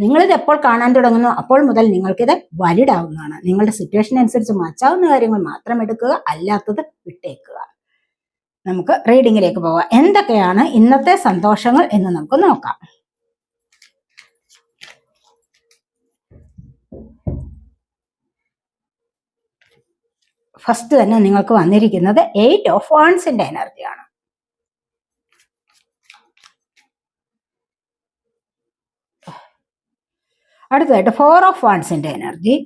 നിങ്ങളിത് എപ്പോൾ കാണാൻ തുടങ്ങുന്നു അപ്പോൾ മുതൽ നിങ്ങൾക്കിത് വാലിഡ് ആവുന്നതാണ് നിങ്ങളുടെ സിറ്റുവേഷൻ അനുസരിച്ച് മാച്ചാവുന്ന കാര്യങ്ങൾ മാത്രം എടുക്കുക അല്ലാത്തത് വിട്ടേക്കുക. നമുക്ക് റീഡിങ്ങിലേക്ക് പോവാം എന്തൊക്കെയാണ് ഇന്നത്തെ സന്തോഷങ്ങൾ എന്ന് നമുക്ക് നോക്കാം. ഫസ്റ്റ് തന്നെ നിങ്ങൾക്ക് വന്നിരിക്കുന്നത് എയ്റ്റ് ഓഫ് വാൺസിന്റെ എനർജിയാണ് അടുത്തതായിട്ട് ഫോർ ഓഫ് വൺസിന്റെ എനർജി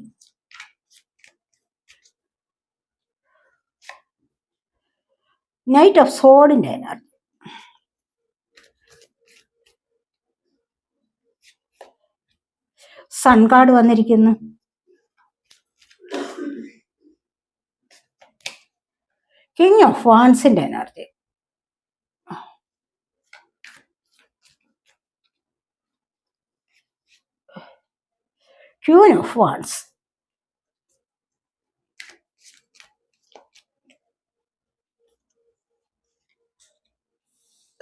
നൈറ്റ് ഓഫ് സോഡിന്റെ എനർജി സൺ കാർഡ് വന്നിരിക്കുന്നു. King of വാൻസിന്റെ energy Queen of Wands.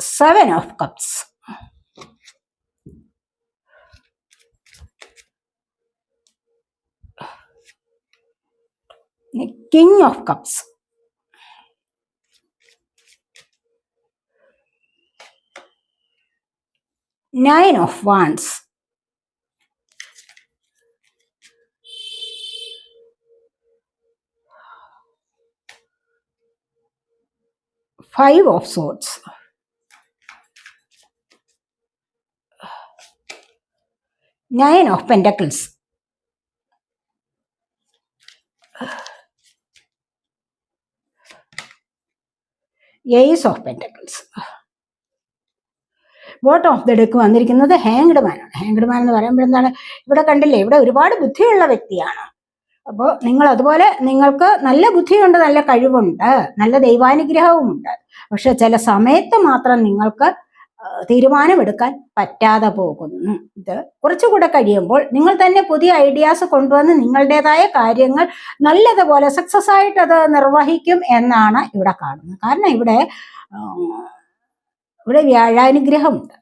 Seven of Cups. King of Cups. Nine of Wands. Five of swords. Nine of pentacles. Ace of pentacles bottom of the deck വന്നിരിക്കുന്നത് hanged മാനാണ് hanged man എന്ന് പറയുമ്പോൾ എന്താണ്? ഇവിടെ കണ്ടില്ലേ ഇവിടെ ഒരുപാട് ബുദ്ധിയുള്ള വ്യക്തിയാണ്. അപ്പോൾ നിങ്ങൾ അതുപോലെ നിങ്ങൾക്ക് നല്ല ബുദ്ധിയുണ്ട് നല്ല കഴിവുണ്ട് നല്ല ദൈവാനുഗ്രഹവുമുണ്ട്. പക്ഷെ ചില സമയത്ത് മാത്രം നിങ്ങൾക്ക് തീരുമാനമെടുക്കാൻ പറ്റാതെ പോകുന്നു. ഇത് കുറച്ചുകൂടെ കഴിയുമ്പോൾ നിങ്ങൾ തന്നെ പുതിയ ഐഡിയാസ് കൊണ്ടുവന്ന് നിങ്ങളുടേതായ കാര്യങ്ങൾ നല്ലതുപോലെ സക്സസ് ആയിട്ട് അത് നിർവഹിക്കും എന്നാണ് ഇവിടെ കാണുന്നത്. കാരണം ഇവിടെ ഇവിടെ വ്യാഴാനുഗ്രഹമുണ്ട്.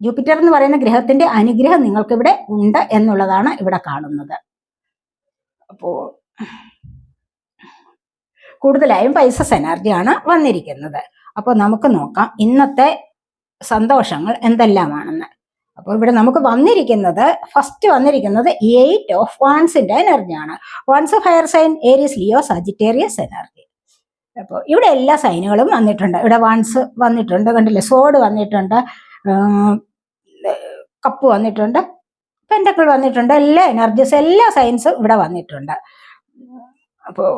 ജൂപ്പിറ്റർ എന്ന് പറയുന്ന ഗ്രഹത്തിന്റെ അനുഗ്രഹം നിങ്ങൾക്കിവിടെ ഉണ്ട് എന്നുള്ളതാണ് ഇവിടെ കാണുന്നത്. അപ്പോ കൂടുതലായും പൈസസ് എനർജിയാണ് വന്നിരിക്കുന്നത്. അപ്പോൾ നമുക്ക് നോക്കാം ഇന്നത്തെ സന്തോഷങ്ങൾ എന്തെല്ലാമാണെന്ന്. അപ്പോൾ ഇവിടെ നമുക്ക് വന്നിരിക്കുന്നത് ഫസ്റ്റ് വന്നിരിക്കുന്നത് എയ്റ്റ് ഓഫ് വാൺസിന്റെ എനർജിയാണ് wands fire sign Aries Leo Sagittarius energy അപ്പോൾ ഇവിടെ എല്ലാ സൈനുകളും വന്നിട്ടുണ്ട്. ഇവിടെ വാൺസ് വന്നിട്ടുണ്ട് കണ്ടില്ലേ? സോഡ് വന്നിട്ടുണ്ട് കപ്പ് വന്നിട്ടുണ്ട്. പെന്റക്കിൾ വന്നിട്ടുണ്ട്. എല്ലാ എനർജീസ് എല്ലാ സയൻസും ഇവിടെ വന്നിട്ടുണ്ട്. അപ്പോൾ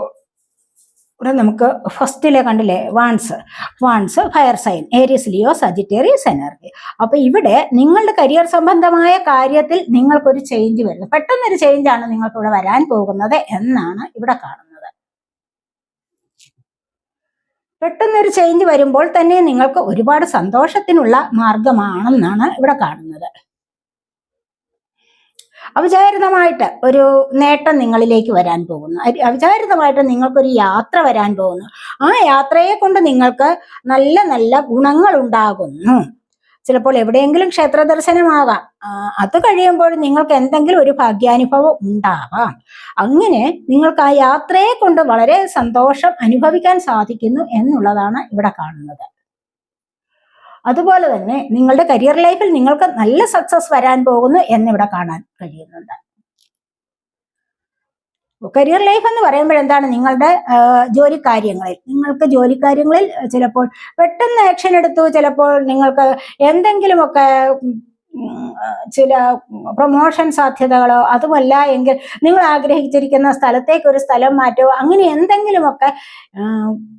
ഇവിടെ നമുക്ക് ഫസ്റ്റിലെ കണ്ടില്ലേ? Wands wands fire sign Aries Leo Sagittarius energy അപ്പോൾ ഇവിടെ നിങ്ങളുടെ കരിയർ സംബന്ധമായ കാര്യത്തിൽ നിങ്ങൾക്കൊരു ചേഞ്ച് വരുന്നത് പെട്ടെന്നൊരു ചേഞ്ചാണ് നിങ്ങൾക്ക് ഇവിടെ വരാൻ പോകുന്നത് എന്നാണ് ഇവിടെ കാണുന്നത്. പെട്ടെന്നൊരു ചേഞ്ച് വരുമ്പോൾ തന്നെ നിങ്ങൾക്ക് ഒരുപാട് സന്തോഷത്തിനുള്ള മാർഗമാണെന്നാണ് ഇവിടെ കാണുന്നത്. അവിചാരിതമായിട്ട് ഒരു നേട്ടം നിങ്ങളിലേക്ക് വരാൻ പോകുന്നു. അവിചാരിതമായിട്ട് നിങ്ങൾക്കൊരു യാത്ര വരാൻ പോകുന്നു. ആ യാത്രയെ കൊണ്ട് നിങ്ങൾക്ക് നല്ല നല്ല ഗുണങ്ങൾ ഉണ്ടാകുന്നു ചിലപ്പോൾ എവിടെയെങ്കിലും ക്ഷേത്ര ദർശനമാകാം. അത് കഴിയുമ്പോൾ നിങ്ങൾക്ക് എന്തെങ്കിലും ഒരു ഭാഗ്യാനുഭവം ഉണ്ടാവാം. അങ്ങനെ നിങ്ങൾക്ക് ആ യാത്രയെ കൊണ്ട് വളരെ സന്തോഷം അനുഭവിക്കാൻ സാധിക്കുന്നു എന്നുള്ളതാണ് ഇവിടെ കാണുന്നത്. അതുപോലെ തന്നെ നിങ്ങളുടെ കരിയർ ലൈഫിൽ നിങ്ങൾക്ക് നല്ല സക്സസ് വരാൻ പോകുന്നു എന്നിവിടെ കാണാൻ കഴിയുന്നുണ്ട്. കരിയർ ലൈഫ് എന്ന് പറയുമ്പോൾ എന്താണ്? നിങ്ങളുടെ ജോലി കാര്യങ്ങളിൽ നിങ്ങൾക്ക് ജോലി കാര്യങ്ങളിൽ ചിലപ്പോൾ പെട്ടെന്ന് ആക്ഷൻ എടുത്തു ചിലപ്പോൾ നിങ്ങൾക്ക് എന്തെങ്കിലുമൊക്കെ ചില പ്രൊമോഷൻ സാധ്യതകളോ അതുമല്ല എങ്കിൽ നിങ്ങൾ ആഗ്രഹിച്ചിരിക്കുന്ന സ്ഥലത്തേക്ക് ഒരു സ്ഥലം മാറ്റോ അങ്ങനെ എന്തെങ്കിലുമൊക്കെ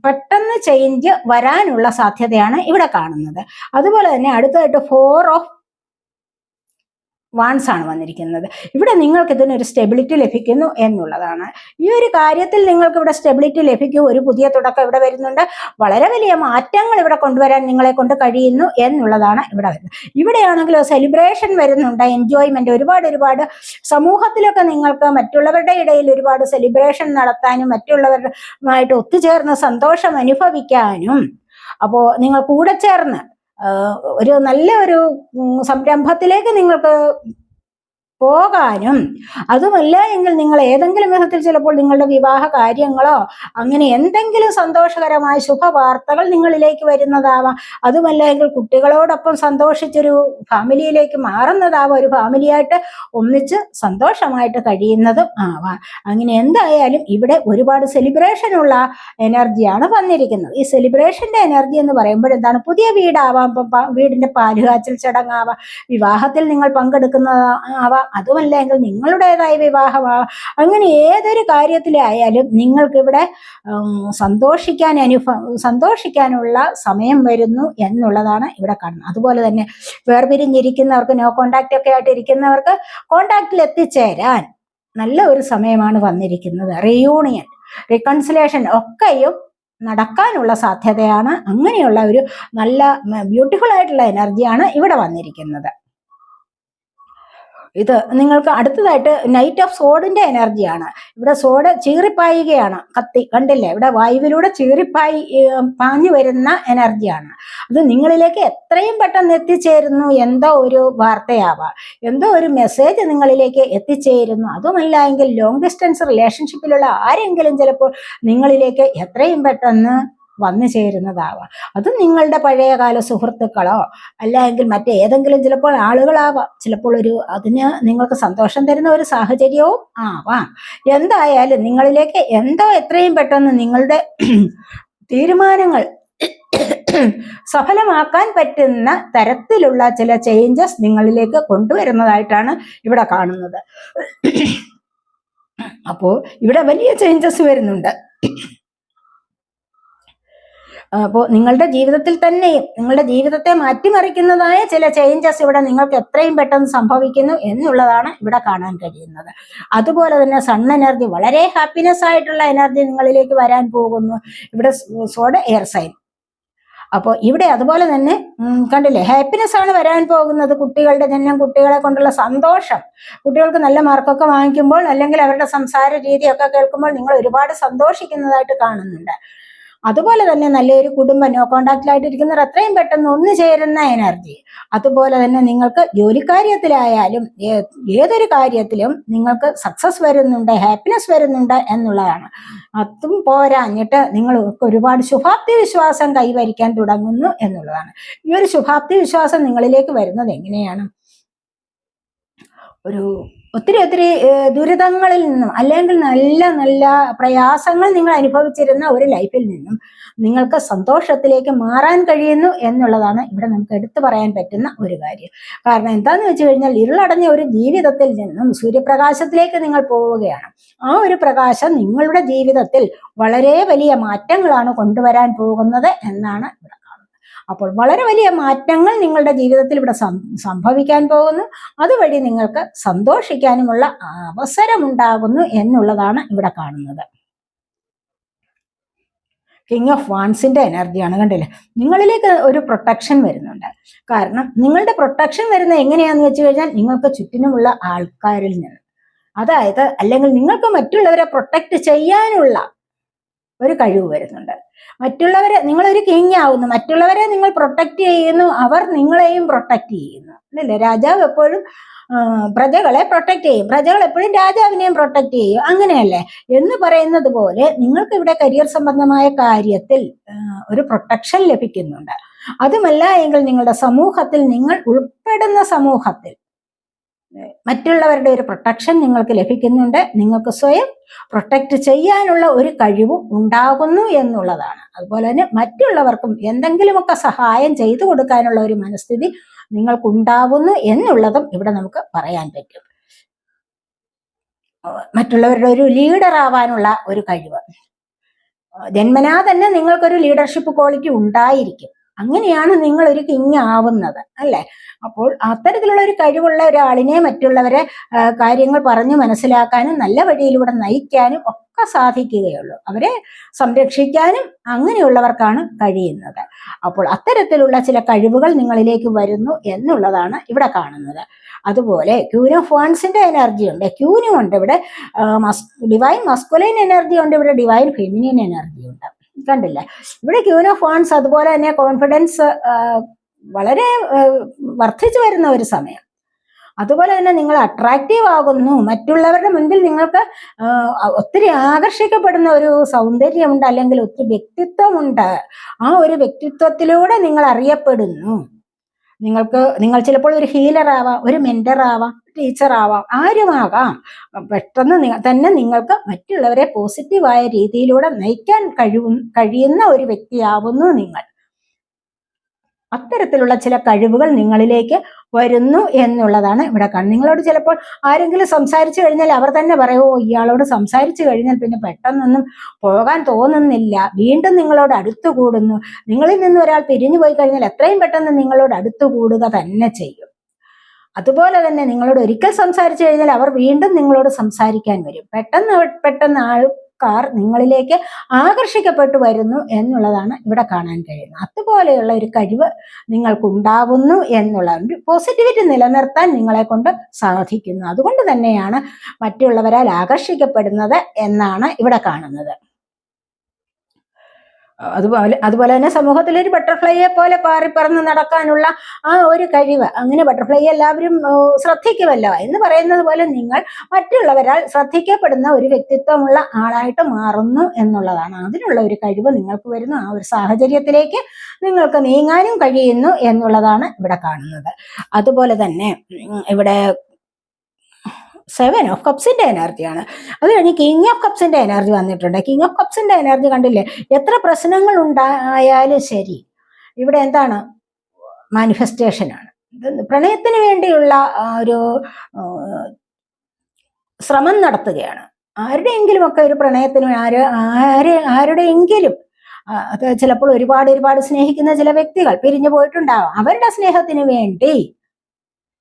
പെട്ടെന്ന് ചേഞ്ച് വരാനുള്ള സാധ്യതയാണ് ഇവിടെ കാണുന്നത്. അതുപോലെ തന്നെ അടുത്തതായിട്ട് ഫോർ ഓഫ് വാൺസ് ആണ് വന്നിരിക്കുന്നത്. ഇവിടെ നിങ്ങൾക്ക് ഇതിനൊരു സ്റ്റെബിലിറ്റി ലഭിക്കുന്നു എന്നുള്ളതാണ്. ഈ ഒരു കാര്യത്തിൽ നിങ്ങൾക്ക് ഇവിടെ സ്റ്റെബിലിറ്റി ലഭിക്കും. ഒരു പുതിയ തുടക്കം ഇവിടെ വരുന്നുണ്ട്. വളരെ വലിയ മാറ്റങ്ങൾ ഇവിടെ കൊണ്ടുവരാൻ നിങ്ങളെ കൊണ്ട് കഴിയുന്നു എന്നുള്ളതാണ് ഇവിടെ വരുന്നത്. ഇവിടെയാണെങ്കിലോ സെലിബ്രേഷൻ വരുന്നുണ്ട്. എൻജോയ്മെന്റ് ഒരുപാട് ഒരുപാട് സമൂഹത്തിലൊക്കെ നിങ്ങൾക്ക് മറ്റുള്ളവരുടെ ഇടയിൽ ഒരുപാട് സെലിബ്രേഷൻ നടത്താനും മറ്റുള്ളവരുമായിട്ട് ഒത്തുചേർന്ന് സന്തോഷം അനുഭവിക്കാനും. അപ്പോൾ നിങ്ങൾ കൂടെ ചേർന്ന് ഒരു നല്ല ഒരു സംരംഭത്തിലേക്ക് നിങ്ങൾക്ക് പോകാനും. അതുമല്ല എങ്കിൽ നിങ്ങൾ ഏതെങ്കിലും വിധത്തിൽ ചിലപ്പോൾ നിങ്ങളുടെ വിവാഹ കാര്യങ്ങളോ അങ്ങനെ എന്തെങ്കിലും സന്തോഷകരമായ ശുഭവാർത്തകൾ നിങ്ങളിലേക്ക് വരുന്നതാവാം. അതുമല്ല എങ്കിൽ കുട്ടികളോടൊപ്പം സന്തോഷിച്ചൊരു ഫാമിലിയിലേക്ക് മാറുന്നതാവാം. ഒരു ഫാമിലിയായിട്ട് ഒന്നിച്ച് സന്തോഷമായിട്ട് കഴിയുന്നതും ആവാം. അങ്ങനെ എന്തായാലും ഇവിടെ ഒരുപാട് സെലിബ്രേഷനുള്ള എനർജിയാണ് വന്നിരിക്കുന്നത്. ഈ സെലിബ്രേഷന്റെ എനർജി എന്ന് പറയുമ്പോൾ എന്താണ്? പുതിയ വീടാവാം. ഇപ്പം വീടിന്റെ പാലുകാച്ചൽ ചടങ്ങാവാം. വിവാഹത്തിൽ നിങ്ങൾ പങ്കെടുക്കുന്നതാവാം അതുമല്ലെങ്കിൽ നിങ്ങളുടേതായ വിവാഹമാ അങ്ങനെ ഏതൊരു കാര്യത്തിലായാലും നിങ്ങൾക്കിവിടെ സന്തോഷിക്കാൻ അനുഭവ സന്തോഷിക്കാനുള്ള സമയം വരുന്നു എന്നുള്ളതാണ് ഇവിടെ കാണുന്നത്. അതുപോലെ തന്നെ വേർപിരിഞ്ഞിരിക്കുന്നവർക്ക് നോ കോണ്ടാക്റ്റ് ഒക്കെ ആയിട്ട് ഇരിക്കുന്നവർക്ക് കോണ്ടാക്റ്റിൽ എത്തിച്ചേരാൻ നല്ല ഒരു സമയമാണ് വന്നിരിക്കുന്നത്. റീയൂണിയൻ റീകൺസിലേഷൻ ഒക്കെയും നടക്കാനുള്ള സാധ്യതയാണ്. അങ്ങനെയുള്ള ഒരു നല്ല ബ്യൂട്ടിഫുൾ ആയിട്ടുള്ള എനർജിയാണ് ഇവിടെ വന്നിരിക്കുന്നത്. ഇത് നിങ്ങൾക്ക് അടുത്തതായിട്ട് നൈറ്റ് ഓഫ് സോഡിന്റെ എനർജിയാണ്. ഇവിടെ സോഡ് ചീറിപ്പായുകയാണ്. കത്തി കണ്ടില്ലേ? ഇവിടെ വായുവിലൂടെ ചീറിപ്പായി പാഞ്ഞു വരുന്ന എനർജിയാണ്. അത് നിങ്ങളിലേക്ക് എത്രയും പെട്ടെന്ന് എത്തിച്ചേരുന്നു എന്തോ ഒരു വാർത്തയാവാം. എന്തോ ഒരു മെസ്സേജ് നിങ്ങളിലേക്ക് എത്തിച്ചേരുന്നു. അതുമല്ല എങ്കിൽ ലോങ് ഡിസ്റ്റൻസ് റിലേഷൻഷിപ്പിലുള്ള ആരെങ്കിലും ചിലപ്പോൾ നിങ്ങളിലേക്ക് എത്രയും പെട്ടെന്ന് വന്നു ചേരുന്നതാവാം. അത് നിങ്ങളുടെ പഴയകാല സുഹൃത്തുക്കളോ അല്ലെങ്കിൽ മറ്റേതെങ്കിലും ചിലപ്പോൾ ആളുകളാവാം. ചിലപ്പോൾ ഒരു അതിന് നിങ്ങൾക്ക് സന്തോഷം തരുന്ന ഒരു സാഹചര്യവും ആവാം. എന്തായാലും നിങ്ങളിലേക്ക് എന്തോ എത്രയും പെട്ടെന്ന് നിങ്ങളുടെ തീരുമാനങ്ങൾ സഫലമാക്കാൻ പറ്റുന്ന തരത്തിലുള്ള ചില ചേഞ്ചസ് നിങ്ങളിലേക്ക് കൊണ്ടുവരുന്നതായിട്ടാണ് ഇവിടെ കാണുന്നത്. അപ്പോൾ ഇവിടെ വലിയ ചേഞ്ചസ് വരുന്നുണ്ട്. അപ്പോൾ നിങ്ങളുടെ ജീവിതത്തിൽ തന്നെയും നിങ്ങളുടെ ജീവിതത്തെ മാറ്റിമറിക്കുന്നതായ ചില ചേഞ്ചസ് ഇവിടെ നിങ്ങൾക്ക് എത്രയും പെട്ടെന്ന് സംഭവിക്കുന്നു എന്നുള്ളതാണ് ഇവിടെ കാണാൻ കഴിയുന്നത്. അതുപോലെ തന്നെ സൺ എനർജി വളരെ ഹാപ്പിനെസ് ആയിട്ടുള്ള എനർജി നിങ്ങളിലേക്ക് വരാൻ പോകുന്നു. ഇവിടെ സോഡ് എയർ സൈൻ അപ്പോൾ ഇവിടെ അതുപോലെ തന്നെ കണ്ടില്ലേ ഹാപ്പിനെസ് ആണ് വരാൻ പോകുന്നത് കുട്ടികളുടെ ജന്യം കുട്ടികളെ കൊണ്ടുള്ള സന്തോഷം. കുട്ടികൾക്ക് നല്ല മാർക്കൊക്കെ വാങ്ങിക്കുമ്പോൾ അല്ലെങ്കിൽ അവരുടെ സംസാര രീതിയൊക്കെ കേൾക്കുമ്പോൾ നിങ്ങൾ ഒരുപാട് സന്തോഷിക്കുന്നതായിട്ട് കാണുന്നുണ്ട്. അതുപോലെ തന്നെ നല്ലൊരു കുടുംബം നോ കോണ്ടാക്റ്റിലായിട്ടിരിക്കുന്നവർ അത്രയും പെട്ടെന്ന് ഒന്ന് ചേരുന്ന എനർജി അതുപോലെ തന്നെ നിങ്ങൾക്ക് ജോലിക്കാര്യത്തിലായാലും ഏതൊരു കാര്യത്തിലും നിങ്ങൾക്ക് സക്സസ് വരുന്നുണ്ട് ഹാപ്പിനെസ് വരുന്നുണ്ട് എന്നുള്ളതാണ്. അതും പോരാഞ്ഞിട്ട് നിങ്ങൾ ഒരുപാട് ശുഭാപ്തി വിശ്വാസം കൈവരിക്കാൻ തുടങ്ങുന്നു എന്നുള്ളതാണ്. ഈ ഒരു ശുഭാപ്തി വിശ്വാസം നിങ്ങളിലേക്ക് വരുന്നത് എങ്ങനെയാണ്? ഒരു ഒത്തിരി ഒത്തിരി ദുരിതങ്ങളിൽ നിന്നും അല്ലെങ്കിൽ നല്ല നല്ല പ്രയാസങ്ങൾ നിങ്ങൾ അനുഭവിച്ചിരുന്ന ഒരു ലൈഫിൽ നിന്നും നിങ്ങൾക്ക് സന്തോഷത്തിലേക്ക് മാറാൻ കഴിയുന്നു എന്നുള്ളതാണ് ഇവിടെ നമുക്ക് എടുത്തു പറയാൻ പറ്റുന്ന ഒരു കാര്യം. കാരണം എന്താന്ന് വെച്ച് കഴിഞ്ഞാൽ ഇരുളടഞ്ഞ ഒരു ജീവിതത്തിൽ നിന്നും സൂര്യപ്രകാശത്തിലേക്ക് നിങ്ങൾ പോവുകയാണ്. ആ ഒരു പ്രകാശം നിങ്ങളുടെ ജീവിതത്തിൽ വളരെ വലിയ മാറ്റങ്ങളാണ് കൊണ്ടുവരാൻ പോകുന്നത് എന്നാണ് ഇവിടെ അപ്പോൾ വളരെ വലിയ മാറ്റങ്ങൾ നിങ്ങളുടെ ജീവിതത്തിൽ ഇവിടെ സംഭവിക്കാൻ പോകുന്നു. അതുവഴി നിങ്ങൾക്ക് സന്തോഷിക്കാനുമുള്ള അവസരമുണ്ടാകുന്നു എന്നുള്ളതാണ് ഇവിടെ കാണുന്നത്. കിങ് ഓഫ് വാൺസിന്റെ എനർജിയാണ് കണ്ടില്ലേ? നിങ്ങളിലേക്ക് ഒരു പ്രൊട്ടക്ഷൻ വരുന്നുണ്ട്. കാരണം നിങ്ങളുടെ പ്രൊട്ടക്ഷൻ വരുന്നത് എങ്ങനെയാന്ന് വെച്ച് കഴിഞ്ഞാൽ നിങ്ങൾക്ക് ചുറ്റിനുമുള്ള ആൾക്കാരിൽ നിന്ന്. അതായത് അല്ലെങ്കിൽ നിങ്ങൾക്ക് മറ്റുള്ളവരെ പ്രൊട്ടക്ട് ചെയ്യാനുള്ള ഒരു കഴിവ് വരുന്നുണ്ട്. മറ്റുള്ളവരെ നിങ്ങളൊരു കിങ് ആവുന്നു മറ്റുള്ളവരെ നിങ്ങൾ പ്രൊട്ടക്ട് ചെയ്യുന്നു. അവർ നിങ്ങളെയും പ്രൊട്ടക്ട് ചെയ്യുന്നു. അല്ലേ? രാജാവ് എപ്പോഴും പ്രജകളെ പ്രൊട്ടക്ട് ചെയ്യും. പ്രജകൾ എപ്പോഴും രാജാവിനെയും പ്രൊട്ടക്ട് ചെയ്യും. അങ്ങനെയല്ലേ? എന്ന് പറയുന്നത് പോലെ നിങ്ങൾക്ക് ഇവിടെ കരിയർ സംബന്ധമായ കാര്യത്തിൽ ഒരു പ്രൊട്ടക്ഷൻ ലഭിക്കുന്നുണ്ട്. അതുമല്ല എങ്കിൽ നിങ്ങളുടെ സമൂഹത്തിൽ നിങ്ങൾ ഉൾപ്പെടുന്ന സമൂഹത്തിൽ മറ്റുള്ളവരുടെ ഒരു പ്രൊട്ടക്ഷൻ നിങ്ങൾക്ക് ലഭിക്കുന്നുണ്ട്. നിങ്ങൾക്ക് സ്വയം പ്രൊട്ടക്റ്റ് ചെയ്യാനുള്ള ഒരു കഴിവും ഉണ്ടാകുന്നു എന്നുള്ളതാണ്. അതുപോലെ തന്നെ മറ്റുള്ളവർക്കും എന്തെങ്കിലുമൊക്കെ സഹായം ചെയ്തു കൊടുക്കാനുള്ള ഒരു മനസ്ഥിതി നിങ്ങൾക്കുണ്ടാകുന്നു എന്നുള്ളതും ഇവിടെ നമുക്ക് പറയാൻ പറ്റും. മറ്റുള്ളവരുടെ ഒരു ലീഡർ ആവാനുള്ള ഒരു കഴിവ്. ജന്മനാ തന്നെ നിങ്ങൾക്കൊരു ലീഡർഷിപ്പ് ക്വാളിറ്റി ഉണ്ടായിരിക്കും. അങ്ങനെയാണ് നിങ്ങൾ ഒരു കിങ് ആവുന്നത് അല്ലെ? അപ്പോൾ അത്തരത്തിലുള്ള ഒരു കഴിവുള്ള ഒരാളിനെ മറ്റുള്ളവരെ കാര്യങ്ങൾ പറഞ്ഞു മനസ്സിലാക്കാനും നല്ല വഴിയിലൂടെ നയിക്കാനും ഒക്കെ സാധിക്കുകയുള്ളൂ. അവരെ സംരക്ഷിക്കാനും അങ്ങനെയുള്ളവർക്കാണ് കഴിയുന്നത്. അപ്പോൾ അത്തരത്തിലുള്ള ചില കഴിവുകൾ നിങ്ങളിലേക്ക് വരുന്നു എന്നുള്ളതാണ് ഇവിടെ കാണുന്നത്. അതുപോലെ ക്യൂൻ ഓഫ് എനർജി ഉണ്ട്. ക്യൂനും ഉണ്ട് ഇവിടെ ഡിവൈൻ മസ്കുലൈൻ എനർജി ഉണ്ട്. ഇവിടെ ഡിവൈൻ ഫെമിനിൻ എനർജി ഉണ്ട്. കണ്ടില്ലേ. ഇവിടെ ക്യൂൻ ഓഫ് അതുപോലെ തന്നെ കോൺഫിഡൻസ് വളരെ വർദ്ധിച്ചു വരുന്ന ഒരു സമയം. അതുപോലെ തന്നെ നിങ്ങൾ അട്രാക്റ്റീവ് ആകുന്നു. മറ്റുള്ളവരുടെ മുൻപിൽ നിങ്ങൾക്ക് ഒത്തിരി ആകർഷിക്കപ്പെടുന്ന ഒരു സൗന്ദര്യമുണ്ട് അല്ലെങ്കിൽ ഒത്തിരി വ്യക്തിത്വമുണ്ട്. ആ ഒരു വ്യക്തിത്വത്തിലൂടെ നിങ്ങൾ അറിയപ്പെടുന്നു. നിങ്ങൾക്ക് നിങ്ങൾ ചിലപ്പോൾ ഒരു ഹീലർ ആവാം ഒരു മെന്റർ ആവാം ടീച്ചർ ആവാം ആരുമാകാം. പെട്ടെന്ന് തന്നെ നിങ്ങൾക്ക് മറ്റുള്ളവരെ പോസിറ്റീവായ രീതിയിലൂടെ നയിക്കാൻ കഴിയുന്ന ഒരു വ്യക്തിയാവുന്നു നിങ്ങൾ. അത്തരത്തിലുള്ള ചില കഴിവുകൾ നിങ്ങളിലേക്ക് വരുന്നു എന്നുള്ളതാണ് ഇവിടെ കാണുന്നത്. നിങ്ങളോട് ചിലപ്പോൾ ആരെങ്കിലും സംസാരിച്ചു കഴിഞ്ഞാൽ അവർ തന്നെ പറയുമോ ഇയാളോട് സംസാരിച്ചു കഴിഞ്ഞാൽ പിന്നെ പെട്ടെന്നൊന്നും പോകാൻ തോന്നുന്നില്ല. വീണ്ടും നിങ്ങളോട് അടുത്തു കൂടുന്നു. നിങ്ങളിൽ നിന്ന് ഒരാൾ പിരിഞ്ഞു പോയി കഴിഞ്ഞാൽ എത്രയും പെട്ടെന്ന് നിങ്ങളോട് അടുത്തു കൂടുക തന്നെ ചെയ്യും. അതുപോലെ തന്നെ നിങ്ങളോട് ഒരിക്കൽ സംസാരിച്ചു കഴിഞ്ഞാൽ അവർ വീണ്ടും നിങ്ങളോട് സംസാരിക്കാൻ വരും. പെട്ടെന്ന് പെട്ടെന്ന് ആൾക്കാർ നിങ്ങളിലേക്ക് ആകർഷിക്കപ്പെട്ടു വരുന്നു എന്നുള്ളതാണ് ഇവിടെ കാണാൻ കഴിയുന്നത്. അതുപോലെയുള്ള ഒരു കഴിവ് നിങ്ങൾക്കുണ്ടാവുന്നു എന്നുള്ള ഒരു പോസിറ്റിവിറ്റി നിലനിർത്താൻ നിങ്ങളെ കൊണ്ട് സാധിക്കുന്നു. അതുകൊണ്ട് തന്നെയാണ് മറ്റുള്ളവരാൽ ആകർഷിക്കപ്പെടുന്നത് എന്നാണ് ഇവിടെ കാണുന്നത്. അതുപോലെ അതുപോലെ തന്നെ സമൂഹത്തിൽ ഒരു ബട്ടർഫ്ലൈയെ പോലെ പാറി പറന്ന് നടക്കാനുള്ള ആ ഒരു കഴിവ്. അങ്ങനെ ബട്ടർഫ്ലൈ എല്ലാവരും ശ്രദ്ധിക്കുമല്ലോ. എന്ന് പറയുന്നത് പോലെ നിങ്ങൾ മറ്റുള്ളവരാൽ ശ്രദ്ധിക്കപ്പെടുന്ന ഒരു വ്യക്തിത്വമുള്ള ആളായിട്ട് മാറുന്നു എന്നുള്ളതാണ്. അതിനുള്ള ഒരു കഴിവ് നിങ്ങൾക്ക് വരുന്നു. ആ ഒരു സാഹചര്യത്തിലേക്ക് നിങ്ങൾക്ക് നീങ്ങാനും കഴിയുന്നു എന്നുള്ളതാണ് ഇവിടെ കാണുന്നത്. അതുപോലെ തന്നെ ഇവിടെ സെവൻ ഓഫ് കപ്സിന്റെ എനർജിയാണ് അത് കഴിഞ്ഞ് കിങ് ഓഫ് കപ്സിന്റെ എനർജി വന്നിട്ടുണ്ട്. കിങ് ഓഫ് കപ്സിന്റെ എനർജി കണ്ടില്ലേ? എത്ര പ്രശ്നങ്ങൾ ഉണ്ടായാലും ശരി. ഇവിടെ എന്താണ്? ഇത് പ്രണയത്തിന് വേണ്ടിയുള്ള ഒരു ശ്രമം നടത്തുകയാണ്. ആരുടെയെങ്കിലും ഒക്കെ ഒരു പ്രണയത്തിന് ആര് ആരെ ആരുടെയെങ്കിലും അത് ചിലപ്പോൾ ഒരുപാട് ഒരുപാട് സ്നേഹിക്കുന്ന ചില വ്യക്തികൾ പിരിഞ്ഞു പോയിട്ടുണ്ടാവാം. അവരുടെ സ്നേഹത്തിന് വേണ്ടി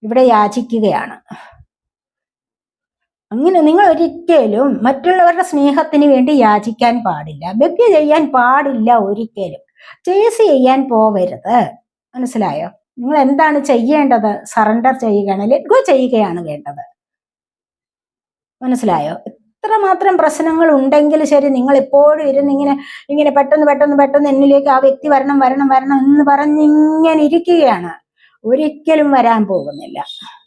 ഇവിടെ യാചിക്കുകയാണ്. അങ്ങനെ നിങ്ങൾ ഒരിക്കലും മറ്റുള്ളവരുടെ സ്നേഹത്തിന് വേണ്ടി യാചിക്കാൻ പാടില്ല. ബഗ് ചെയ്യാൻ പാടില്ല ഒരിക്കലും. ചേസ് ചെയ്യാൻ പോവരുത്. മനസ്സിലായോ? നിങ്ങൾ എന്താണ് ചെയ്യേണ്ടത്? സറണ്ടർ ചെയ്യുകയാണ് ലെറ്റ് ഗോ ചെയ്യുകയാണ് വേണ്ടത്. മനസ്സിലായോ? എത്രമാത്രം പ്രശ്നങ്ങൾ ഉണ്ടെങ്കിൽ ശരി നിങ്ങൾ എപ്പോഴും ഇരുന്ന് ഇങ്ങനെ ഇങ്ങനെ പെട്ടെന്ന് പെട്ടെന്ന് പെട്ടെന്ന് എന്നിലേക്ക് ആ വ്യക്തി വരണം വരണം വരണം എന്ന് പറഞ്ഞിങ്ങനെ ഇരിക്കുകയാണ്. ഒരിക്കലും വരാൻ പോകുന്നില്ല.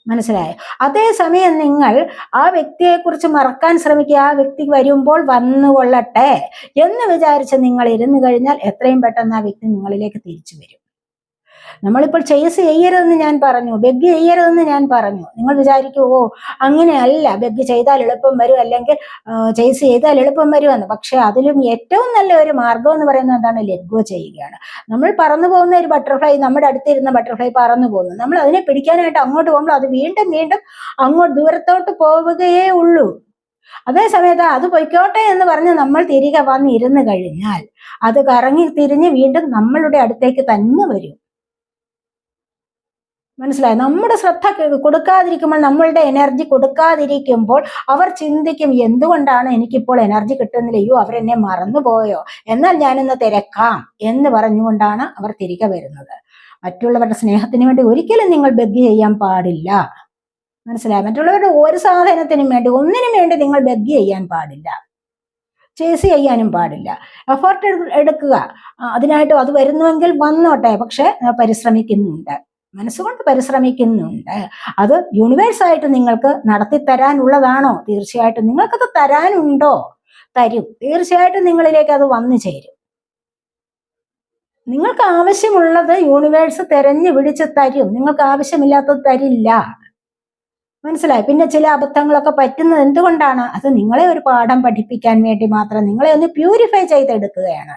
മനസ്സിലായോ? അതേസമയം നിങ്ങൾ ആ വ്യക്തിയെക്കുറിച്ച് മറക്കാൻ ശ്രമിക്കുക. ആ വ്യക്തി വരുമ്പോൾ വന്നുകൊള്ളട്ടെ എന്ന് വിചാരിച്ച് നിങ്ങൾ ഇരുന്ന് കഴിഞ്ഞാൽ എത്രയും പെട്ടെന്ന് ആ വ്യക്തി നിങ്ങളിലേക്ക് തിരിച്ചു വരും. നമ്മളിപ്പോൾ ചേസ് ചെയ്യരുതെന്ന് ഞാൻ പറഞ്ഞു ബെഗ് ചെയ്യരുതെന്ന് ഞാൻ പറഞ്ഞു. നിങ്ങൾ വിചാരിക്കൂ ഓ അങ്ങനെയല്ല ബെഗ് ചെയ്താൽ എളുപ്പം വരും അല്ലെങ്കിൽ ചേസ് ചെയ്താൽ എളുപ്പം വരുമെന്ന്. പക്ഷേ അതിലും ഏറ്റവും നല്ല ഒരു മാർഗം എന്ന് പറയുന്നത് എന്താണ്? ലെഗോ ചെയ്യുകയാണ്. നമ്മൾ പറന്നു പോകുന്ന ഒരു ബട്ടർഫ്ലൈ നമ്മുടെ അടുത്തിരുന്ന ബട്ടർഫ്ലൈ പറന്നു പോകുന്നു. നമ്മൾ അതിനെ പിടിക്കാനായിട്ട് അങ്ങോട്ട് പോകുമ്പോൾ അത് വീണ്ടും വീണ്ടും അങ്ങോട്ട് ദൂരത്തോട്ട് പോവുകയേ ഉള്ളൂ. അതേ സമയത്ത് അത് പൊയ്ക്കോട്ടെ എന്ന് പറഞ്ഞ് നമ്മൾ തിരികെ വന്ന് ഇരുന്ന് കഴിഞ്ഞാൽ അത് കറങ്ങി തിരിഞ്ഞ് വീണ്ടും നമ്മളുടെ അടുത്തേക്ക് തന്നെ വരും. മനസ്സിലായി? നമ്മുടെ ശ്രദ്ധ കൊടുക്കാതിരിക്കുമ്പോൾ നമ്മളുടെ എനർജി കൊടുക്കാതിരിക്കുമ്പോൾ അവർ ചിന്തിക്കും എന്തുകൊണ്ടാണ് എനിക്കിപ്പോൾ എനർജി കിട്ടുന്നില്ല? അയ്യോ അവരെന്നെ മറന്നുപോയോ? എന്നാൽ ഞാനിന്ന് തിരക്കാം എന്ന് പറഞ്ഞുകൊണ്ടാണ് അവർ തിരികെ വരുന്നത്. മറ്റുള്ളവരുടെ സ്നേഹത്തിന് വേണ്ടി ഒരിക്കലും നിങ്ങൾ ബെഗ് ചെയ്യാൻ പാടില്ല. മനസ്സിലായി? മറ്റുള്ളവരുടെ ഒരു സാധനത്തിനും വേണ്ടി ഒന്നിനും വേണ്ടി നിങ്ങൾ ബെഗ് ചെയ്യാൻ പാടില്ല. ചേസ് ചെയ്യാനും പാടില്ല. എഫേർട്ട് എടുക്കുക. അതിനായിട്ട് അത് വരുന്നുവെങ്കിൽ വന്നോട്ടെ. പക്ഷെ പരിശ്രമിക്കുന്നുണ്ട്. മനസ്സുകൊണ്ട് പരിശ്രമിക്കുന്നുണ്ട്. അത് യൂണിവേഴ്സ് ആയിട്ട് നിങ്ങൾക്ക് നടത്തി തരാനുള്ളതാണോ? തീർച്ചയായിട്ടും നിങ്ങൾക്കത് തരാനുണ്ടോ? തരും. തീർച്ചയായിട്ടും നിങ്ങളിലേക്ക് അത് വന്നു ചേരും. നിങ്ങൾക്ക് ആവശ്യമുള്ളത് യൂണിവേഴ്സ് തെരഞ്ഞു പിടിച്ച് തരും. നിങ്ങൾക്ക് ആവശ്യമില്ലാത്തത് തരില്ല. മനസ്സിലായി? പിന്നെ ചില അബദ്ധങ്ങളൊക്കെ പറ്റുന്നത് എന്തുകൊണ്ടാണ്? അത് നിങ്ങളെ ഒരു പാഠം പഠിപ്പിക്കാൻ വേണ്ടി മാത്രം നിങ്ങളെ ഒന്ന് പ്യൂരിഫൈ ചെയ്തെടുക്കുകയാണ്.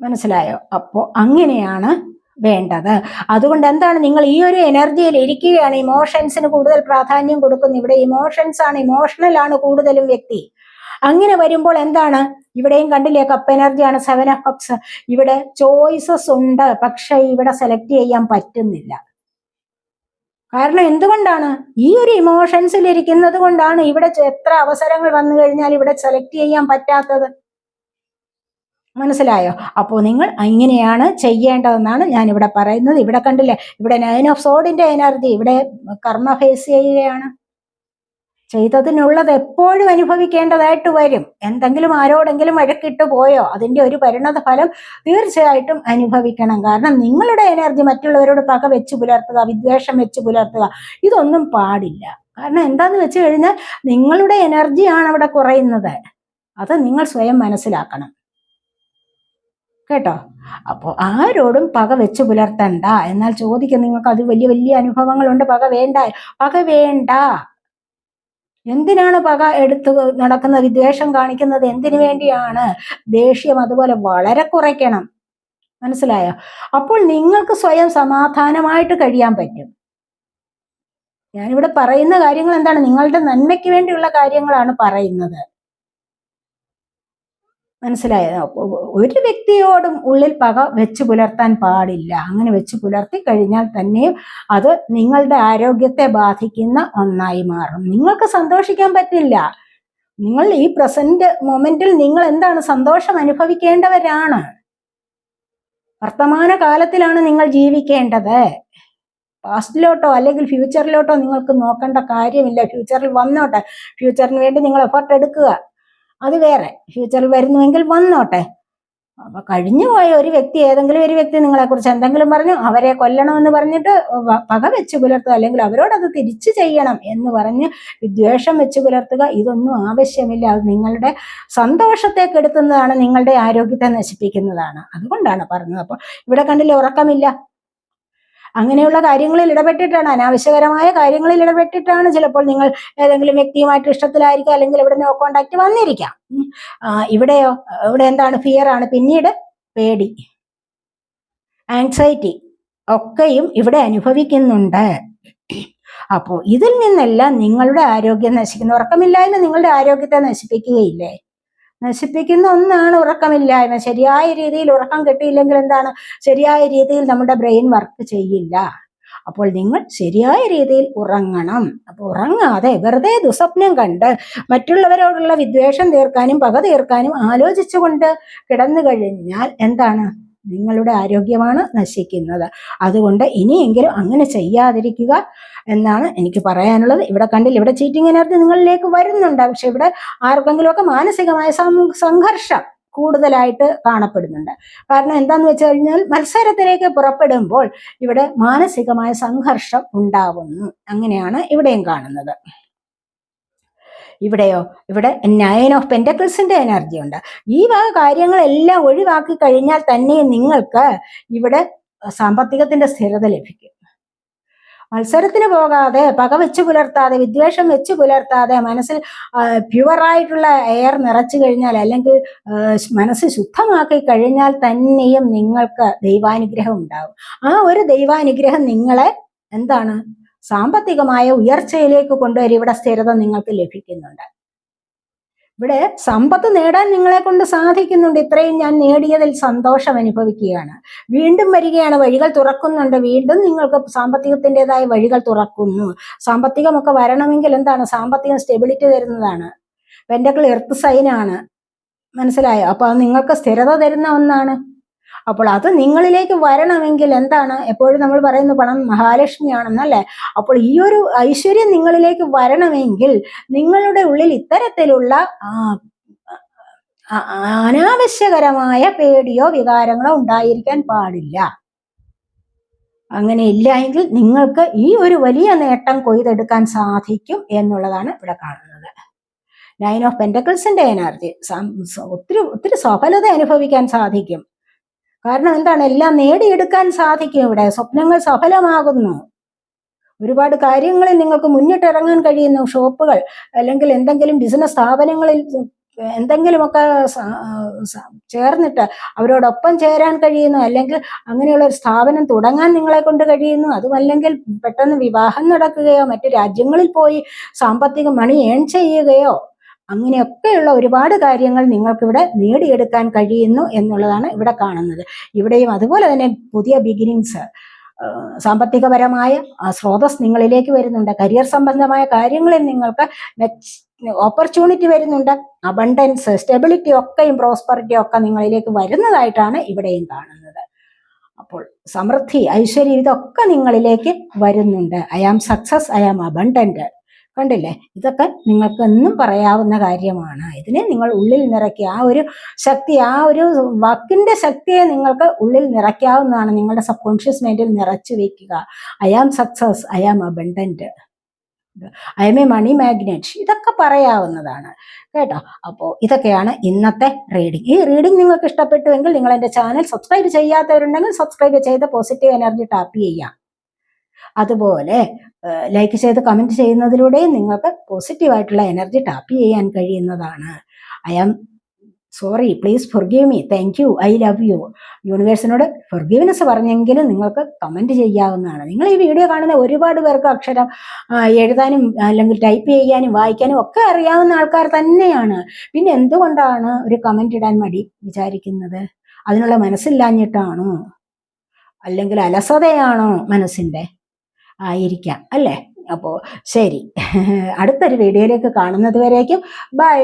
മനസ്സിലായോ? അപ്പോ അങ്ങനെയാണ് വേണ്ടത്. അതുകൊണ്ട് എന്താണ് നിങ്ങൾ ഈ ഒരു എനർജിയിൽ ഇരിക്കുകയാണ് ഇമോഷൻസിന് കൂടുതൽ പ്രാധാന്യം കൊടുക്കുന്നു ഇവിടെ ഇമോഷൻസ് ആണ് ഇമോഷണൽ ആണ് കൂടുതലും വ്യക്തി. അങ്ങനെ വരുമ്പോൾ എന്താണ്? ഇവിടെയും കണ്ടില്ലേ കപ്പ് എനർജിയാണ് സെവൻ ഓഫ് കപ്സ് ഇവിടെ ചോയ്സസ് ഉണ്ട് പക്ഷെ ഇവിടെ സെലക്ട് ചെയ്യാൻ പറ്റുന്നില്ല. കാരണം എന്തുകൊണ്ടാണ്? ഈ ഒരു ഇമോഷൻസിൽ ഇരിക്കുന്നത് കൊണ്ടാണ് ഇവിടെ എത്ര അവസരങ്ങൾ വന്നു കഴിഞ്ഞാൽ ഇവിടെ സെലക്ട് ചെയ്യാൻ പറ്റാത്തത്? മനസ്സിലായോ? അപ്പോൾ നിങ്ങൾ ഇങ്ങനെയാണ് ചെയ്യേണ്ടതെന്നാണ് ഞാൻ ഇവിടെ പറയുന്നത്. ഇവിടെ കണ്ടില്ലേ? ഇവിടെ നയൻ ഓഫ് സോഡിന്റെ എനർജി ഇവിടെ കർമ്മ ഫേസ് ചെയ്യുകയാണ്. ചെയ്തതിനുള്ളത് എപ്പോഴും അനുഭവിക്കേണ്ടതായിട്ട് വരും. എന്തെങ്കിലും ആരോടെങ്കിലും വഴക്കിട്ട് പോയോ അതിന്റെ ഒരു പരിണത ഫലം തീർച്ചയായിട്ടും അനുഭവിക്കണം. കാരണം നിങ്ങളുടെ എനർജി മറ്റുള്ളവരോട് പക വെച്ച് പുലർത്തുക വിദ്വേഷം വെച്ച് പുലർത്തുക ഇതൊന്നും പാടില്ല. കാരണം എന്താന്ന് വെച്ച് കഴിഞ്ഞാൽ നിങ്ങളുടെ എനർജിയാണ് അവിടെ കുറയുന്നത്. അത് നിങ്ങൾ സ്വയം മനസ്സിലാക്കണം. കേട്ടോ? അപ്പോൾ ആരോടും പക വെച്ച് പുലർത്തണ്ട. എന്നാൽ ചോദിക്കും നിങ്ങൾക്ക് അത് വലിയ വലിയ അനുഭവങ്ങളുണ്ട്. പക വേണ്ട. പക വേണ്ട. എന്തിനാണ് പക എടുത്ത് നടക്കുന്ന വിദ്വേഷം കാണിക്കുന്നത് എന്തിനു വേണ്ടിയാണ്? ദേഷ്യം അതുപോലെ വളരെ കുറയ്ക്കണം. മനസ്സിലായോ? അപ്പോൾ നിങ്ങൾക്ക് സ്വയം സമാധാനമായിട്ട് കഴിയാൻ പറ്റും. ഞാനിവിടെ പറയുന്ന കാര്യങ്ങൾ എന്താണ്? നിങ്ങളുടെ നന്മയ്ക്ക് വേണ്ടിയുള്ള കാര്യങ്ങളാണ് പറയുന്നത്. മനസ്സിലായോ? ഒരു വ്യക്തിയോടും ഉള്ളിൽ പക വെച്ച് പുലർത്താൻ പാടില്ല. അങ്ങനെ വെച്ച് പുലർത്തി കഴിഞ്ഞാൽ തന്നെയും അത് നിങ്ങളുടെ ആരോഗ്യത്തെ ബാധിക്കുന്ന ഒന്നായി മാറും. നിങ്ങൾക്ക് സന്തോഷിക്കാൻ പറ്റില്ല. നിങ്ങൾ ഈ പ്രസന്റ് മൊമെന്റിൽ നിങ്ങൾ എന്താണ് സന്തോഷം അനുഭവിക്കേണ്ടവരാണ്? വർത്തമാന കാലത്തിലാണ് നിങ്ങൾ ജീവിക്കേണ്ടത്. പാസ്റ്റിലോട്ടോ അല്ലെങ്കിൽ ഫ്യൂച്ചറിലോട്ടോ നിങ്ങൾക്ക് നോക്കേണ്ട കാര്യമില്ല. ഫ്യൂച്ചറിൽ വന്നോട്ടെ. ഫ്യൂച്ചറിന് വേണ്ടി നിങ്ങൾ എഫർട്ട് എടുക്കുക. അത് വേറെ. ഫ്യൂച്ചറിൽ വരുന്നുവെങ്കിൽ വന്നോട്ടെ. അപ്പൊ കഴിഞ്ഞു പോയ ഒരു വ്യക്തി ഏതെങ്കിലും ഒരു വ്യക്തി നിങ്ങളെ കുറിച്ച് എന്തെങ്കിലും പറഞ്ഞു അവരെ കൊല്ലണമെന്ന് പറഞ്ഞിട്ട് പക വെച്ച് പുലർത്തുക അല്ലെങ്കിൽ അവരോടത് തിരിച്ചു ചെയ്യണം എന്ന് പറഞ്ഞ് വിദ്വേഷം വെച്ച് പുലർത്തുക ഇതൊന്നും ആവശ്യമില്ല. അത് നിങ്ങളുടെ സന്തോഷത്തെ കെടുത്തുന്നതാണ് നിങ്ങളുടെ ആരോഗ്യത്തെ നശിപ്പിക്കുന്നതാണ്. അതുകൊണ്ടാണ് പറഞ്ഞത്. അപ്പോൾ ഇവിടെ കണ്ടില്ലേ ഉറക്കമില്ല. അങ്ങനെയുള്ള കാര്യങ്ങളിൽ ഇടപെട്ടിട്ടാണ് അനാവശ്യകരമായ കാര്യങ്ങളിൽ ഇടപെട്ടിട്ടാണ് ചിലപ്പോൾ നിങ്ങൾ ഏതെങ്കിലും വ്യക്തിയുമായിട്ട് ഇഷ്ടത്തിലായിരിക്കാം അല്ലെങ്കിൽ ഇവിടെ നോ കോണ്ടാക്ട് വന്നിരിക്കാം. ഇവിടെയോ? ഇവിടെ എന്താണ്? ഫിയർ ആണ്. പിന്നീട് പേടി. ആങ്സൈറ്റി ഒക്കെയും ഇവിടെ അനുഭവിക്കുന്നുണ്ട്. അപ്പോൾ ഇതിൽ നിന്നെല്ലാം നിങ്ങളുടെ ആരോഗ്യം നശിക്കുന്ന. ഉറക്കമില്ലായ്മ നിങ്ങളുടെ ആരോഗ്യത്തെ നശിപ്പിക്കുകയില്ലേ? നശിപ്പിക്കുന്ന ഒന്നാണ് ഉറക്കമില്ലായ്മ. ശരിയായ രീതിയിൽ ഉറക്കം കിട്ടിയില്ലെങ്കിൽ എന്താണ്? ശരിയായ രീതിയിൽ നമ്മുടെ ബ്രെയിൻ വർക്ക് ചെയ്യില്ല. അപ്പോൾ നിങ്ങൾ ശരിയായ രീതിയിൽ ഉറങ്ങണം. അപ്പോൾ ഉറങ്ങാതെ വെറുതെ ദുസ്വപ്നം കണ്ട് മറ്റുള്ളവരോടുള്ള വിദ്വേഷം തീർക്കാനും പക തീർക്കാനും ആലോചിച്ചുകൊണ്ട് കിടന്നു കഴിഞ്ഞാൽ എന്താണ്? നിങ്ങളുടെ ആരോഗ്യമാണ് നശിക്കുന്നത്. അതുകൊണ്ട് ഇനിയെങ്കിലും അങ്ങനെ ചെയ്യാതിരിക്കുക എന്നാണ് എനിക്ക് പറയാനുള്ളത്. ഇവിടെ കണ്ടില്ല ഇവിടെ ചീറ്റിംഗ് എനർജി നിങ്ങളിലേക്ക് വരുന്നുണ്ട്. പക്ഷെ ഇവിടെ ആർക്കെങ്കിലുമൊക്കെ മാനസികമായ സംഘർഷം കൂടുതലായിട്ട് കാണപ്പെടുന്നുണ്ട്. കാരണം എന്താന്ന് വെച്ച് കഴിഞ്ഞാൽ മത്സരത്തിലേക്ക് പുറപ്പെടുമ്പോൾ ഇവിടെ മാനസികമായ സംഘർഷം ഉണ്ടാവുന്നു. അങ്ങനെയാണ് ഇവിടെയും കാണുന്നത്. ഇവിടെയോ? ഇവിടെ നയൻ ഓഫ് പെന്റക്കിൾസിന്റെ എനർജി ഉണ്ട്. ഈ വക കാര്യങ്ങളെല്ലാം ഒഴിവാക്കി കഴിഞ്ഞാൽ തന്നെ നിങ്ങൾക്ക് ഇവിടെ സാമ്പത്തികത്തിന്റെ സ്ഥിരത ലഭിക്കും. മത്സരത്തിന് പോകാതെ പക വെച്ച് പുലർത്താതെ വിദ്വേഷം വെച്ച് പുലർത്താതെ മനസ്സിൽ പ്യുവറായിട്ടുള്ള എയർ നിറച്ചു കഴിഞ്ഞാൽ അല്ലെങ്കിൽ മനസ്സ് ശുദ്ധമാക്കി കഴിഞ്ഞാൽ തന്നെയും നിങ്ങൾക്ക് ദൈവാനുഗ്രഹം ഉണ്ടാകും ആ ഒരു ദൈവാനുഗ്രഹം നിങ്ങളെ എന്താണ്? സാമ്പത്തികമായ ഉയർച്ചയിലേക്ക് കൊണ്ടുവരും ഇവിടെ സ്ഥിരത നിങ്ങൾക്ക് ലഭിക്കുന്നുണ്ട്. ഇവിടെ സമ്പത്ത് നേടാൻ നിങ്ങളെ കൊണ്ട് സാധിക്കുന്നുണ്ട്. ഇത്രയും ഞാൻ നേടിയതിൽ സന്തോഷം അനുഭവിക്കുകയാണ്. വീണ്ടും വരികയാണ്. വഴികൾ തുറക്കുന്നുണ്ട്. വീണ്ടും നിങ്ങൾക്ക് സാമ്പത്തികത്തിന്റെതായ വഴികൾ തുറക്കുന്നു. സാമ്പത്തികമൊക്കെ വരണമെങ്കിൽ എന്താണ്? സാമ്പത്തികം സ്റ്റെബിലിറ്റി തരുന്നതാണ്. പെൻഡക്കിൾ എർത്ത് സൈനാണ് മനസ്സിലായോ? അപ്പൊ അത് നിങ്ങൾക്ക് സ്ഥിരത തരുന്ന ഒന്നാണ്. അപ്പോൾ അത് നിങ്ങളിലേക്ക് വരണമെങ്കിൽ എന്താണ്? എപ്പോഴും നമ്മൾ പറയുന്നു പണം മഹാലക്ഷ്മിയാണെന്നല്ലേ? അപ്പോൾ ഈ ഒരു ഐശ്വര്യം നിങ്ങളിലേക്ക് വരണമെങ്കിൽ നിങ്ങളുടെ ഉള്ളിൽ ഇത്തരത്തിലുള്ള അനാവശ്യകരമായ പേടിയോ വികാരങ്ങളോ ഉണ്ടായിരിക്കാൻ പാടില്ല. അങ്ങനെ ഇല്ല എങ്കിൽ നിങ്ങൾക്ക് ഈ ഒരു വലിയ നേട്ടം കൊയ്തെടുക്കാൻ സാധിക്കും എന്നുള്ളതാണ് ഇവിടെ കാണുന്നത്. നയൻ ഓഫ് പെന്റക്കിൾസിന്റെ എനർജി ഒത്തിരി ഒത്തിരി സഫലത അനുഭവിക്കാൻ സാധിക്കും. കാരണം എന്താണ്? എല്ലാം നേടിയെടുക്കാൻ സാധിക്കും ഇവിടെ. സ്വപ്നങ്ങൾ സഫലമാകുന്നു. ഒരുപാട് കാര്യങ്ങളിൽ നിങ്ങൾക്ക് മുന്നിട്ടിറങ്ങാൻ കഴിയുന്നു. ഷോപ്പുകൾ അല്ലെങ്കിൽ എന്തെങ്കിലും ബിസിനസ് സ്ഥാപനങ്ങളിൽ എന്തെങ്കിലുമൊക്കെ ചേർന്നിട്ട് അവരോടൊപ്പം ചേരാൻ കഴിയുന്നു. അല്ലെങ്കിൽ അങ്ങനെയുള്ള ഒരു സ്ഥാപനം തുടങ്ങാൻ നിങ്ങളെ കൊണ്ട് കഴിയുന്നു. അതുമല്ലെങ്കിൽ പെട്ടെന്ന് വിവാഹം നടക്കുകയോ മറ്റു രാജ്യങ്ങളിൽ പോയി സാമ്പത്തിക മണി ഏൺ ചെയ്യുകയോ അങ്ങനെയൊക്കെയുള്ള ഒരുപാട് കാര്യങ്ങൾ നിങ്ങൾക്കിവിടെ നേടിയെടുക്കാൻ കഴിയുന്നു എന്നുള്ളതാണ് ഇവിടെ കാണുന്നത്. ഇവിടെയും അതുപോലെ തന്നെ പുതിയ ബിഗിനിങ്സ് സാമ്പത്തികപരമായ സ്രോതസ് നിങ്ങളിലേക്ക് വരുന്നുണ്ട്. കരിയർ സംബന്ധമായ കാര്യങ്ങളിൽ നിങ്ങൾക്ക് ഓപ്പർച്യൂണിറ്റി വരുന്നുണ്ട്. അബണ്ടൻസ് സ്റ്റെബിലിറ്റി ഒക്കെയും പ്രോസ്പെറിറ്റി ഒക്കെ നിങ്ങളിലേക്ക് വരുന്നതായിട്ടാണ് ഇവിടെയും കാണുന്നത്. അപ്പോൾ സമൃദ്ധി ഐശ്വര്യം ഇതൊക്കെ നിങ്ങളിലേക്ക് വരുന്നുണ്ട്. I am success I am abundant കണ്ടില്ലേ? ഇതൊക്കെ നിങ്ങൾക്ക് എന്നും പറയാവുന്ന കാര്യമാണ്. ഇതിനെ നിങ്ങൾ ഉള്ളിൽ നിറയ്ക്കുക ആ ഒരു ശക്തി ആ ഒരു വാക്കിന്റെ ശക്തിയെ നിങ്ങൾക്ക് ഉള്ളിൽ നിറയ്ക്കാവുന്നതാണ് നിങ്ങളുടെ സബ് കോൺഷ്യസ് മൈൻഡിൽ നിറച്ചു വെക്കുക I am success I am abundant I am a money magnet ഇതൊക്കെ പറയാവുന്നതാണ്. കേട്ടോ? അപ്പോൾ ഇതൊക്കെയാണ് ഇന്നത്തെ റീഡിംഗ് ഈ റീഡിംഗ് നിങ്ങൾക്ക് ഇഷ്ടപ്പെട്ടുവെങ്കിൽ നിങ്ങൾ എന്റെ ചാനൽ സബ്സ്ക്രൈബ് ചെയ്യാത്തവരുണ്ടെങ്കിൽ സബ്സ്ക്രൈബ് ചെയ്ത് പോസിറ്റീവ് എനർജി ടാപ്പ് ചെയ്യാം അതുപോലെ ലൈക്ക് ചെയ്ത് കമന്റ് ചെയ്യുന്നതിലൂടെയും നിങ്ങൾക്ക് പോസിറ്റീവായിട്ടുള്ള എനർജി ടാപ്പ് ചെയ്യാൻ കഴിയുന്നതാണ്. I am sorry please forgive me thank you I love you യൂണിവേഴ്സിനോട് forgiveness പറഞ്ഞെങ്കിലും നിങ്ങൾക്ക് കമന്റ് ചെയ്യാവുന്നതാണ്. നിങ്ങൾ ഈ വീഡിയോ കാണുന്ന ഒരുപാട് പേർക്ക് അക്ഷരം എഴുതാനും അല്ലെങ്കിൽ ടൈപ്പ് ചെയ്യാനും വായിക്കാനും ഒക്കെ അറിയാവുന്ന ആൾക്കാർ തന്നെയാണ്. പിന്നെ എന്തുകൊണ്ടാണ് ഒരു കമന്റ് ഇടാൻ മടി വിചാരിക്കുന്നത്? അതിനുള്ള മനസ്സില്ലാഞ്ഞിട്ടാണോ? അല്ലെങ്കിൽ അലസതയാണോ മനസ്സിന്റെ? ആയിരിക്കാം അല്ലേ? അപ്പോൾ ശരി. അടുത്തൊരു വീഡിയോയിലേക്ക് കാണുന്നത് വരേക്കും. ബൈ.